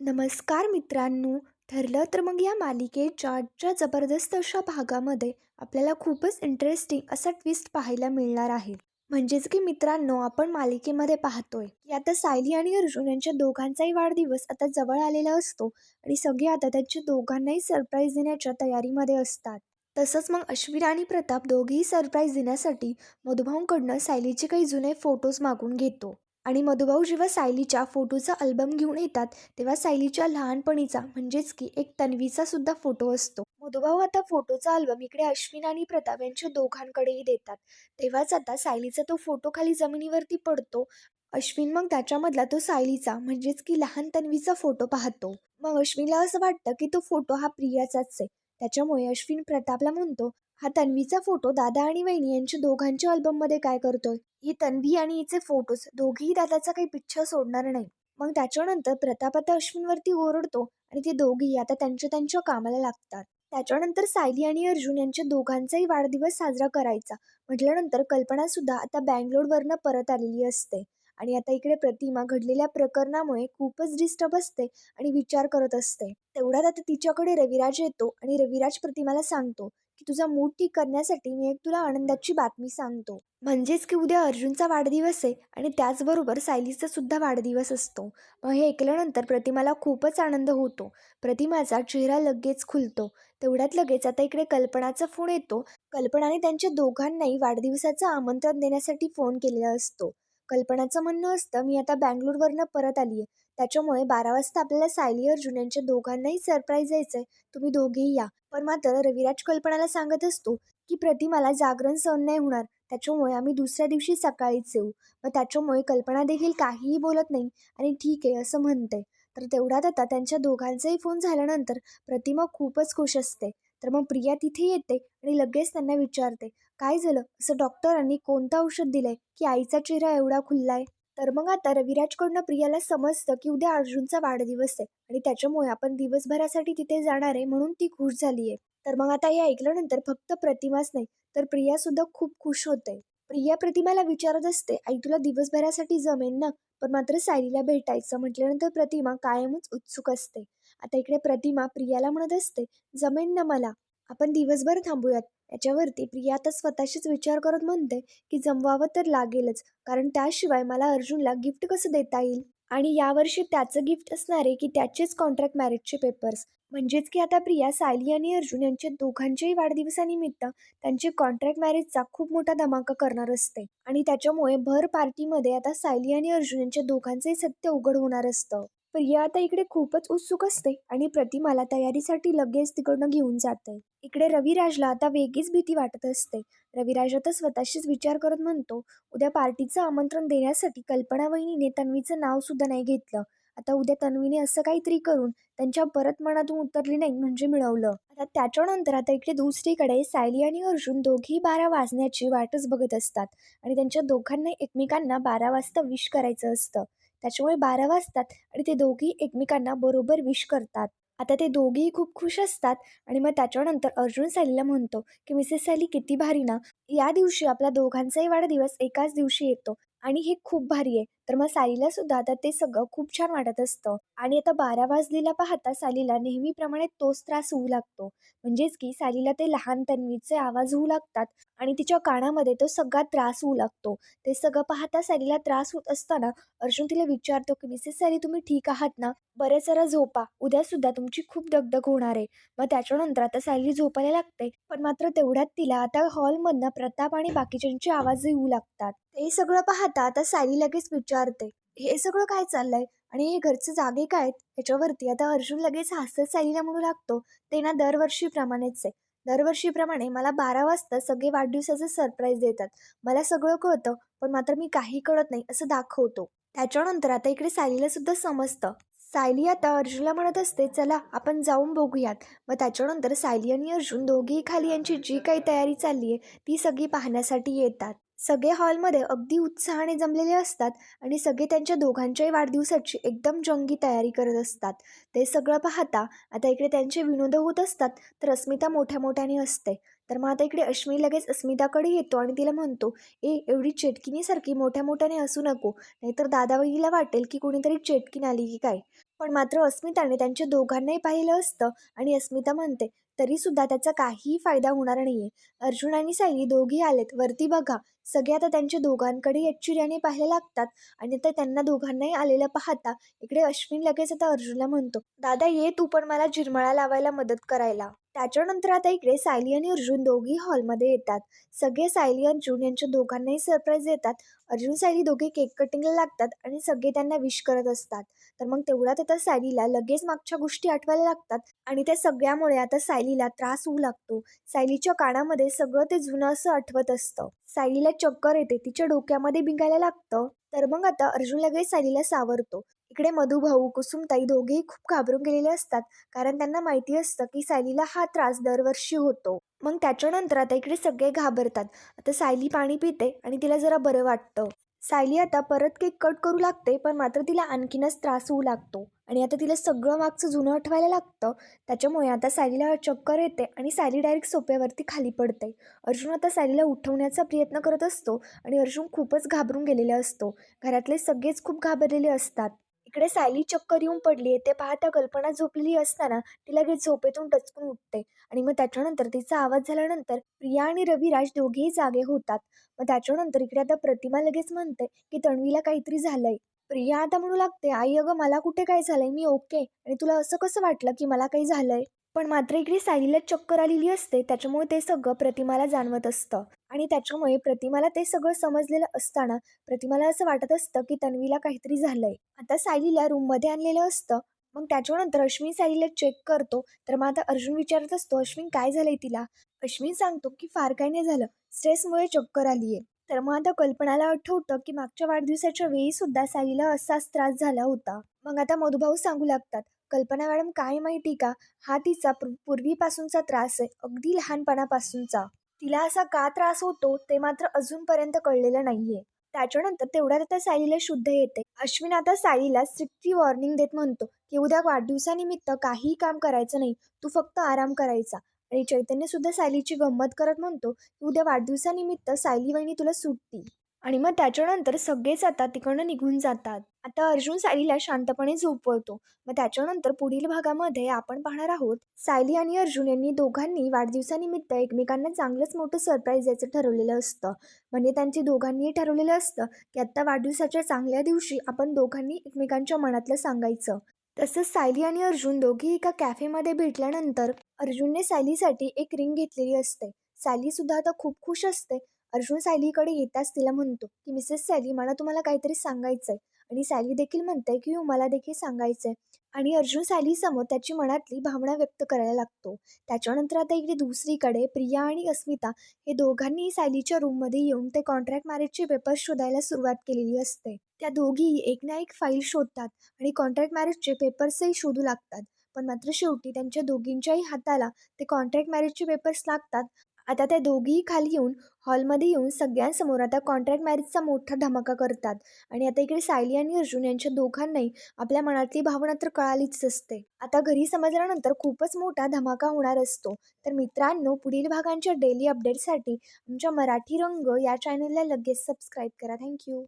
नमस्कार मित्रांनो ठरलं तर मग या मालिकेच्या आजच्या जबरदस्त अशा भागामध्ये आपल्याला खूपच इंटरेस्टिंग असा ट्विस्ट पाहायला मिळणार आहे. म्हणजेच की मित्रांनो आपण मालिकेमध्ये पाहतोय की आता सायली आणि अर्जुन यांच्या दोघांचाही वाढदिवस आता जवळ आलेला असतो आणि सगळे आता त्यांच्या दोघांनाही सरप्राईज देण्याच्या तयारीमध्ये असतात. तसंच मग अश्विन आणि प्रताप दोघेही सरप्राईज देण्यासाठी मधुभाऊंकडनं सायलीचे काही जुने फोटोज मागून घेतो. आणि मधुभाऊ जेव्हा सायलीच्या फोटोचा अल्बम घेऊन येतात तेव्हा सायलीच्या लहानपणीचा म्हणजेच की एक तन्वीचा सुद्धा फोटो असतो. मधुभाऊ आता फोटोचा अल्बम इकडे अश्विन आणि प्रताप यांच्या दोघांकडेही देतात. तेव्हाच आता सायलीचा तो फोटो खाली जमिनीवरती पडतो. अश्विन मग त्याच्यामधला तो सायलीचा म्हणजेच की लहान तन्वीचा फोटो पाहतो. मग अश्विनला असं वाटतं की तो फोटो हा प्रियाचाच आहे. त्याच्यामुळे अश्विन प्रतापला म्हणतो हा तन्वीचा फोटो दादा आणि वहिनी यांच्या दोघांच्या अल्बममध्ये काय करतोय? ही तन्वी आणि हिचे फोटोज दोघेही दादाचा काही पिच्छा सोडणार नाही. मग त्याच्यानंतर प्रताप आता अश्विनवरती ओरडतो आणि ते दोघेही आता त्यांच्या त्यांच्या कामाला लागतात. त्याच्यानंतर सायली आणि अर्जुन यांच्या दोघांचाही वाढदिवस साजरा करायचा. म्हटल्यानंतर कल्पना सुद्धा आता बँगलोरवरनं परत आलेली असते. आणि आता इकडे प्रतिमा घडलेल्या प्रकरणामुळे खूपच डिस्टर्ब असते आणि विचार करत असते. तेवढ्यात आता तिच्याकडे रविराज येतो आणि रविराज प्रतिमाला सांगतो की तुझा मूड ठीक करण्यासाठी मी एक तुला आनंदाची बातमी सांगतो. म्हणजेच की उद्या अर्जुनचा वाढदिवस आहे आणि त्याचबरोबर सायलीचा सुद्धा वाढदिवस असतो. मग हे ऐकल्यानंतर प्रतिमाला खूपच आनंद होतो. प्रतिमाचा चेहरा लगेच खुलतो. तेवढ्यात लगेच आता इकडे कल्पनाचा फोन येतो. कल्पनाने त्यांच्या दोघांनाही वाढदिवसाचं आमंत्रण देण्यासाठी फोन केलेला असतो. कल्पनाचं म्हणणं असतं मी आता बँगलोरवरनं परत आली आहे त्याच्यामुळे बारा वाजता आपल्याला सायली अर्जुन यांच्या दोघांनाही सरप्राईज द्यायचं आहे तुम्ही दोघेही या. पण मात्र रविराज कल्पनाला सांगत असतो की प्रतिमाला जागरण सहन नाही होणार. त्याच्यामुळे आम्ही दुसऱ्या दिवशी सकाळीच येऊ. मग त्याच्यामुळे कल्पना देखील काहीही बोलत नाही आणि ठीक आहे असं म्हणते. तर तेवढ्यात आता त्यांच्या दोघांचाही फोन झाल्यानंतर प्रतिमा खूपच खुश असते. तर मग प्रिया तिथे येते आणि लगेच त्यांना विचारते. काय झालं? असं डॉक्टरांनी कोणतं औषध दिलंय? की आईचा चेहरा एवढा खुललाय? तर मग आता रविराजकडनं प्रियाला समजतं की उद्या अर्जुनचा वाढदिवस आहे आणि त्याच्यामुळे आपण दिवसभरासाठी तिथे जाणार आहे म्हणून ती खुश झाली आहे तर मग आता हे ऐकल्यानंतर फक्त प्रतिमाच नाही तर प्रिया सुद्धा खूप खुश होते प्रिया प्रतिमाला विचारत असते आई तुला दिवसभरासाठी जमेन ना? पण मात्र सायलीला भेटायचं म्हटल्यानंतर प्रतिमा कायमच उत्सुक असते. आता इकडे प्रतिमा प्रियाला म्हणत असते जमेन ना मला? आपण दिवसभर थांबूयात. याच्यावरती प्रिया आता स्वतःशीच विचार करत म्हणते की जमवावं तर लागेलच कारण त्याशिवाय मला अर्जुनला गिफ्ट कसं देता येईल? आणि यावर्षी त्याचं गिफ्ट असणार आहे की त्याचेच कॉन्ट्रॅक्ट मॅरेजचे पेपर्स म्हणजेच की आता प्रिया सायली आणि अर्जुन यांच्या दोघांच्याही वाढदिवसानिमित्त त्यांचे कॉन्ट्रॅक्ट मॅरेजचा खूप मोठा धमाका करणार असते. आणि त्याच्यामुळे भर पार्टीमध्ये आता सायली आणि अर्जुन यांच्या दोघांचंही सत्य उघड होणार असतं. प्रिया आता इकडे खूपच उत्सुक असते आणि प्रतिमाला तयारीसाठी लगेच तिकडनं घेऊन जाते इकडे रविराजला आता वेगळीच भीती वाटत असते. रविराज आता स्वतःशीच विचार करत म्हणतो उद्या पार्टीचं आमंत्रण देण्यासाठी कल्पना वहिनीने तन्वीचं नाव सुद्धा नाही घेतलं. आता उद्या तन्वीने असं काहीतरी करून त्यांच्या परत मनातून उतरली नाही म्हणजे मिळवलं. आता त्याच्यानंतर आता इकडे दुसरीकडे सायली आणि अर्जुन दोघेही बारा वाजण्याची वाटच बघत असतात आणि त्यांच्या दोघांना एकमेकांना बारा वाजता विश करायचं असतं. त्याच्यामुळे बारा वाजतात आणि ते दोघेही एकमेकांना बरोबर विश करतात. आता ते दोघेही खूप खुश असतात आणि मग त्याच्यानंतर अर्जुन सॅलीला म्हणतो की मिसेस सॅली किती भारी ना. या दिवशी आपला दोघांचाही वाढदिवस एकाच दिवशी येतो आणि हे खूप भारी आहे. तर मग सालीला सुद्धा आता ते सगळं खूप छान वाटत असतं. आणि आता बारा वाजलेला पाहता सालीला नेहमीप्रमाणे तोच त्रास होऊ लागतो. म्हणजेच की सालीला ते लहान तन्वीचे आवाज होऊ लागतात आणि तिच्या कानामध्ये तो सगळा त्रास होऊ लागतो. ते सगळं पाहता सालीला त्रास होत असताना अर्जुन तिला विचारतो की मिसेस साली तुम्ही ठीक आहात ना? बरेच जरा झोपा. उद्या सुद्धा तुमची खूप दगदग होणार आहे. मग त्याच्यानंतर आता साली झोपायला लागते. पण मात्र तेवढ्यात तिला आता हॉलमधनं प्रताप आणि बाकीच्यांचे आवाज येऊ लागतात. ते सगळं पाहता आता साली लगेच विचार विचारते हे सगळं काय चाललंय? आणि हे घरचे जागे काय आहेत? याच्यावरती आता अर्जुन लगेच हसत सायलीला म्हणू लागतो ते ना दरवर्षीप्रमाणेच आहे. दरवर्षीप्रमाणे मला बारा वाजता सगळे वाढदिवसाचं सरप्राईज देतात. मला सगळं कळतं पण मात्र मी काही कळत नाही असं दाखवतो. त्याच्यानंतर आता इकडे सायलीला सुद्धा समजतं. सायली आता अर्जुनला म्हणत असते चला आपण जाऊन बघूयात. मग त्याच्यानंतर सायली आणि अर्जुन दोघेही खाली यांची जी काही तयारी चालली आहे ती सगळी पाहण्यासाठी येतात. सगळे हॉलमध्ये अगदी उत्साहाने जमलेले असतात आणि सगळे त्यांच्या दोघांच्याही वाढदिवसाची एकदम जंगी तयारी करत असतात. ते सगळं पाहता आता इकडे त्यांचे विनोद होत असतात तर अस्मिता मोठ्या मोठ्याने असते तर मग आता इकडे अश्मी लगेच अस्मिताकडे येतो आणि तिला म्हणतो ए एवढी चेटकिनीसारखी मोठ्या मोठ्याने असू नको नाहीतर दादाबाईला वाटेल की कोणीतरी चेटकीन आली की काय. पण मात्र अस्मिताने त्यांच्या दोघांनाही पाहिलं असतं आणि अस्मिता म्हणते तरीसुद्धा त्याचा काहीही फायदा होणार नाहीये. अर्जुन आणि सायली दोघी आलेत वरती बघा सगळे आता त्यांच्या दोघांकडे यच्चुर्याने पाहायला लागतात आणि आता त्यांना दोघांनाही आलेलं पाहता इकडे अश्विन लगेच आता अर्जुनला म्हणतो दादा ये तू पण मला झिरमळा लावायला मदत करायला. त्याच्यानंतर आता इकडे सायली आणि अर्जुन दोघी हॉलमध्ये येतात. सगळे सायली अर्जुन यांच्या दोघांनाही सरप्राईज देतात. अर्जुन सायली दोघे केक कटिंगला लागतात आणि सगळे त्यांना विश करत असतात. तर मग तेवढ्यात आता सायलीला लगेच मागच्या गोष्टी आठवायला लागतात आणि त्या सगळ्यामुळे आता सायलीला त्रास होऊ लागतो. सायलीच्या कानामध्ये सगळं ते जुनं असं आठवत असतं. सायलीला चक्कर येते. तिच्या डोक्यामध्ये बिंगायला लागतं. तर मग आता अर्जुन लगेच सायलीला सावरतो. इकडे मधुभाऊ कुसुमताई दोघेही खूप घाबरून गेलेले असतात. कारण त्यांना माहिती असतं की सायलीला हा त्रास दरवर्षी होतो. मग त्याच्यानंतर आता इकडे सगळे घाबरतात. आता सायली पाणी पिते आणि तिला जरा बरं वाटतं. सायली आता परत केक कट करू लागते पण मात्र तिला आणखीनच त्रास होऊ लागतो. आणि आता तिला सगळं मागचं जुनं आठवायला लागतं. त्याच्यामुळे आता सायलीला चक्कर येते आणि सायली डायरेक्ट सोप्यावरती खाली पडते अर्जुन आता सायलीला उठवण्याचा प्रयत्न करत असतो आणि अर्जुन खूपच घाबरून गेलेला असतो. घरातले सगळेच खूप घाबरलेले असतात. इकडे सायली चक्कर येऊन पडली आहे. ते पाहता कल्पना झोपलेली असताना ती लगेच झोपेतून टचकून उठते आणि मग त्याच्यानंतर तिचा आवाज झाल्यानंतर प्रिया आणि रविराज दोघेही जागे होतात. मग त्याच्यानंतर इकडे आता प्रतिमा लगेच म्हणते की तन्वीला काहीतरी झालंय. प्रिया आता म्हणू लागते आई अगं मला कुठे काय झालंय? मी ओके आणि तुला असं कसं वाटलं की मला काही झालंय? पण मात्र इकडे सायलीला चक्कर आलेली असते त्याच्यामुळे ते सगळं प्रतिमाला जाणवत असतं. आणि त्याच्यामुळे प्रतिमाला ते सगळं समजलेलं असताना प्रतिमाला असं वाटत असतं की तन्वीला काहीतरी झालंय. आता सायलीला रूममध्ये आणलेलं असतं. मग त्याच्यानंतर अश्विन सायलीला चेक करतो. तर मग आता अर्जुन विचारत असतो अश्विन काय झालंय तिला? अश्विन सांगतो की फार काय नाही झालं. स्ट्रेसमुळे चक्कर आली आहे तर मग आता कल्पनाला आठवतं की मागच्या वाढदिवसाच्या वेळी सुद्धा असाच त्रास झाला होता. मग आता मधुभाऊ सांगू लागतात कल्पना मॅडम काय माहिती का? हा तिचा पूर्वीपासूनचा त्रास आहे अगदी लहानपणापासूनचा. तिला असा का त्रास होतो ते मात्र अजूनपर्यंत कळलेलं नाहीये. त्याच्यानंतर तेवढ्यात आता साईला शुद्ध येते. अश्विन आता साईला स्ट्रिक्टली वॉर्निंग देत म्हणतो की उद्या वाढदिवसानिमित्त काहीही काम करायचं नाही तू फक्त आराम करायचा. आणि चैतन्य सुद्धा सायलीची गंमत करत म्हणतो की उद्या वाढदिवसानिमित्त सायली वहिनी तुला सुटती आणि मग त्याच्यानंतर सगळेच आता तिकडनं निघून जातात. आता अर्जुन सायलीला शांतपणे झोपवतो. मग त्याच्यानंतर पुढील भागामध्ये आपण पाहणार आहोत सायली आणि अर्जुन यांनी दोघांनी वाढदिवसानिमित्त एकमेकांना चांगलंच मोठं सरप्राईज द्यायचं ठरवलेलं असतं. म्हणजे त्यांची दोघांनीही ठरवलेलं असतं की आत्ता वाढदिवसाच्या चांगल्या दिवशी आपण दोघांनी एकमेकांच्या मनातलं सांगायचं. तसंच सायली आणि अर्जुन दोघी एका कॅफेमध्ये भेटल्यानंतर अर्जुनने सायलीसाठी एक रिंग घेतलेली असते. सायलीसुद्धा आता खूप खुश असते अर्जुन सॅलीकडे येताच तिला म्हणतो की मिसेस सॅली मला तुम्हाला काहीतरी सांगायचं आहे आणि सॅली देखील म्हणते की हो मला देखील सांगायचं आहे आणि अर्जुन सायलीसमोर त्याची मनातली भावना व्यक्त करायला लागतो. त्याच्यानंतर आता इकडे दुसरीकडे प्रिया आणि अस्मिता हे दोघांनी सॅलीच्या रूममध्ये येऊन ते कॉन्ट्रॅक्ट मॅरेजचे पेपर शोधायला सुरुवात केलेली असते. त्या दोघी एक ना एक फाईल शोधतात आणि कॉन्ट्रॅक्ट मॅरेजचे पेपर्सही शोधू लागतात. पण मात्र शेवटी त्यांच्या दोघींच्याही हाताला ते कॉन्ट्रॅक्ट मॅरेजचे पेपर्स लागतात. आता त्या दोघीही खाली येऊन हॉलमध्ये येऊन सगळ्यांसमोर आता कॉन्ट्रॅक्ट मॅरेजचा मोठा धमाका करतात. आणि आता इकडे सायली आणि अर्जुन यांच्या दोघांनाही आपल्या मनातली भावना तर कळालीच असते. आता घरी समजल्यानंतर खूपच मोठा धमाका होणार असतो. तर मित्रांनो पुढील भागांच्या डेली अपडेटसाठी आमच्या मराठी रंग या चॅनलला लगेच सबस्क्राईब करा. थँक्यू